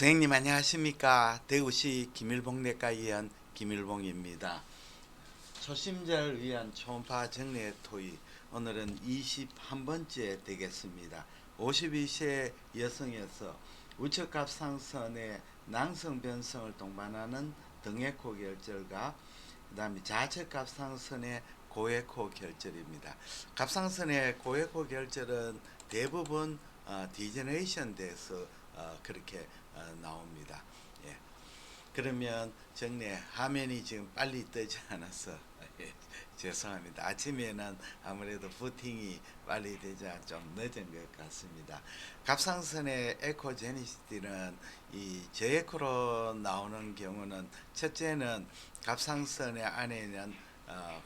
선생님 안녕하십니까? 대구시 김일봉 내과 의원 김일봉입니다. 초심자를 위한 초음파 정례 토의 오늘은 21번째 되겠습니다. 52세 여성에서 우측갑 상선의 낭성 변성을 동반하는 등에코 결절과 그 다음에 좌측갑 상선의 고에코 결절입니다. 갑상선의 고에코 결절은 대부분 어, 디제네이션 돼서 어, 그렇게 어, 나옵니다. 예. 그러면 정례 화면이 지금 빨리 뜨지 않아서 예, 죄송합니다. 아침에는 아무래도 부팅이 빨리 되자 좀 늦은 것 같습니다. 갑상선의 에코제니시티는 이 저에코로 나오는 경우는 첫째는 갑상선의 안에는 어,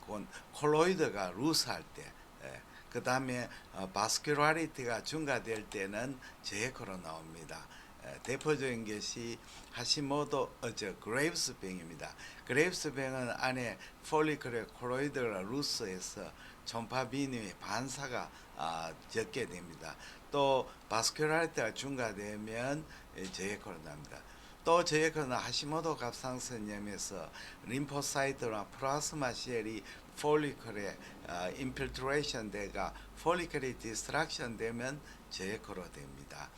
곤- 콜로이드가 루스할 때 예, 그 다음에 어, 바스큘라리티가 증가될 때는 제에코로 나옵니다. 에, 대표적인 것이 하시모도 어, 저 그레이브스 병입니다. 그레이브스 병은 안에 폴리클의 콜로이드가 루스해서 초음파 비누의 반사가 아, 적게 됩니다. 또 바스큘라리티가 증가되면 에, 제에코로 나옵니다. 또 저희는 하시모도 갑상선염에서 림포사이트나 플라스마 셀이 폴리클에 어, 인필트레이션 돼가 폴리클이 디스트랙션 되면 저에코로 됩니다.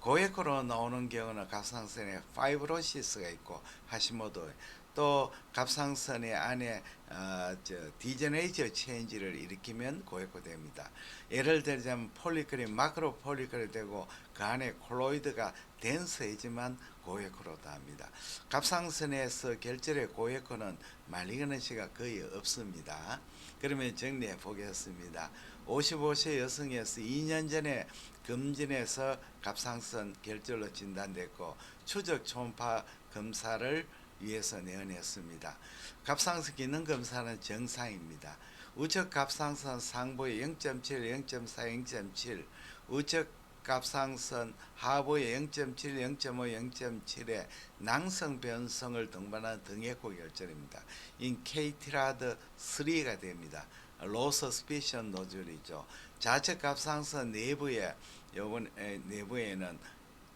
고에코로 나오는 경우는 갑상선에 파이브로시스가 있고 하시모도 또 갑상선의 안에 어, 저 디제네이터 체인지를 일으키면 고에코 됩니다. 예를 들자면 폴리클이 마크로 폴리클이 되고 그 안에 콜로이드가 덴스해지만 고에코로다 합니다. 갑상선에서 결절의 고에코는 말리그넌시가 거의 없습니다. 그러면 정리해 보겠습니다. 55세 여성에서 2년 전에 금진에서 갑상선 결절로 진단됐고 추적 초음파 검사를 위해서 내원했습니다. 갑상선 기능 검사는 정상입니다. 우측 갑상선 상부의 0.7, 0.4, 0.7, 우측 갑상선 하부의 0.7, 0.5, 0.7의 낭성 변성을 동반한 등에코 결절입니다. 인 케이티라드 3가 됩니다. 로 서 스피션 노즐이죠. 좌측 갑상선 내부에 요번 에, 내부에는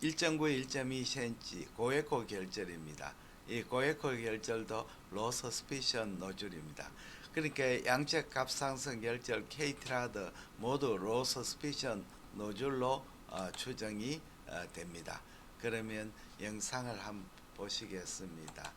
1.9, 1.2cm 고에코 결절입니다. 이 고에코 결절도 로 서스피션 노즐입니다. 그러니까 양측 갑상선 결절 케이트라드 모두 로 서스피션 노즐로 어, 추정이 어, 됩니다. 그러면 영상을 한번 보시겠습니다.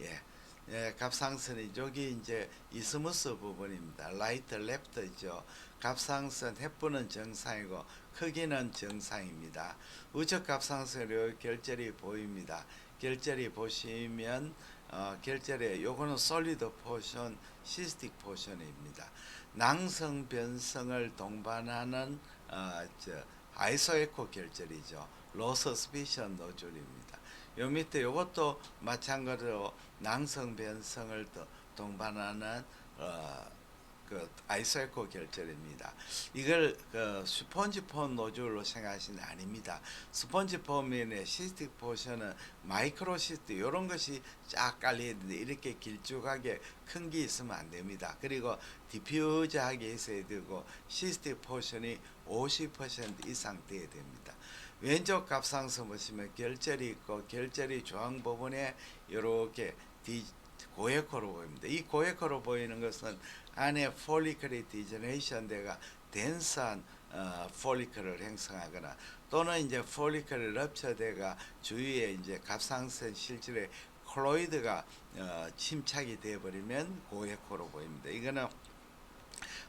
예. 예, 갑상선이 여기 이제 이스무스 부분입니다. 라이트 랩트죠. 갑상선 해부는 정상이고 크기는 정상입니다. 우측 갑상선으로 결절이 보입니다. 결절이 보시면 어, 결절에 요거는 솔리드 포션, 시스틱 포션입니다. 낭성 변성을 동반하는 어, 저 아이소에코 결절이죠. 로서스피션 노즐입니다. 요 밑에 요것도 마찬가지로 낭성 변성을 또 동반하는 어, 그 아이소에코 결절입니다. 이걸 그 스펀지 폼 노즐로 생각하시는 아닙니다. 스펀지 폼의 시스틱 포션은 마이크로 시스틱 이런 것이 쫙 깔려 있는데 이렇게 길쭉하게 큰 게 있으면 안 됩니다. 그리고 디퓨저하게 있어야 되고 시스틱 포션이 50% 이상 돼야 됩니다. 왼쪽 갑상선 보시면 결절이 있고 결절이 중앙 부분에 이렇게 디 고에코로 보입니다. 이 고에코로 보이는 것은 안에 폴리클이 디제네이션 돼가 덴스한 어, 폴리클을 형성하거나 또는 이제 폴리클이 럽처돼가 주위에 이제 갑상선 실질에 콜로이드가 어, 침착이 되어버리면 고에코로 보입니다. 이거는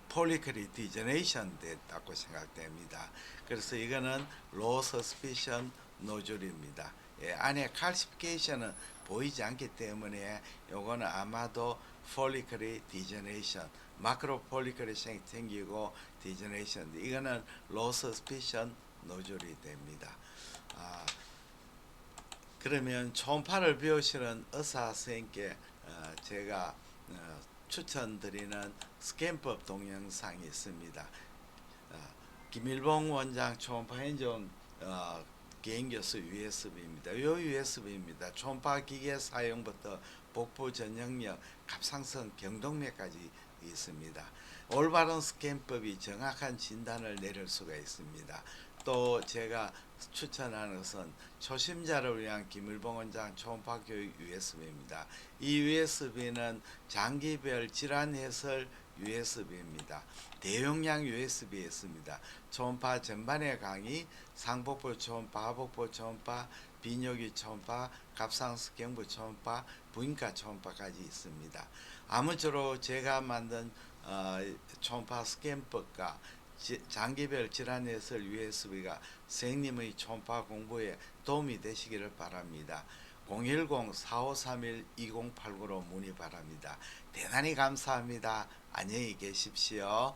폴리클이 디제네이션 됐다고 생각됩니다. 그래서 이거는 로 서스피션 노즐입니다. 예, 안에 칼시피케이션은 보이지 않기 때문에 요거는 아마도 폴리클이 디제네이션, 마크로 폴리클이 생- 생기고 디제네이션 이거는 로 서스피션 노즐이 됩니다. 아, 그러면 초음파를 배우시는 의사 선생님께 어, 제가 어, 추천드리는 스캔법 동영상이 있습니다. 어, 김일봉 원장 초음파 행정 어, 개인교수 USB입니다. 요 USB입니다. 초음파 기계 사용부터 복부 전형력, 갑상선 경동맥까지 있습니다. 올바른 스캔법이 정확한 진단을 내릴 수가 있습니다. 또 제가 추천하는 것은 초심자를 위한 김일봉 원장 초음파 교육 USB입니다. 이 USB는 장기별 질환 해설 USB입니다. 대용량 USB 있습니다. 초음파 전반의 강의, 상복부 초음파, 하복부 초음파, 비뇨기 초음파, 갑상스 경부 초음파, 부인과 초음파까지 있습니다. 아무쪼록 제가 만든 어, 초음파 스캔법과 지- 장기별 질환 해설 USB가 선생님의 초음파 공부에 도움이 되시기를 바랍니다. 010-4531-2089로 문의 바랍니다. 대단히 감사합니다. 안녕히 계십시오.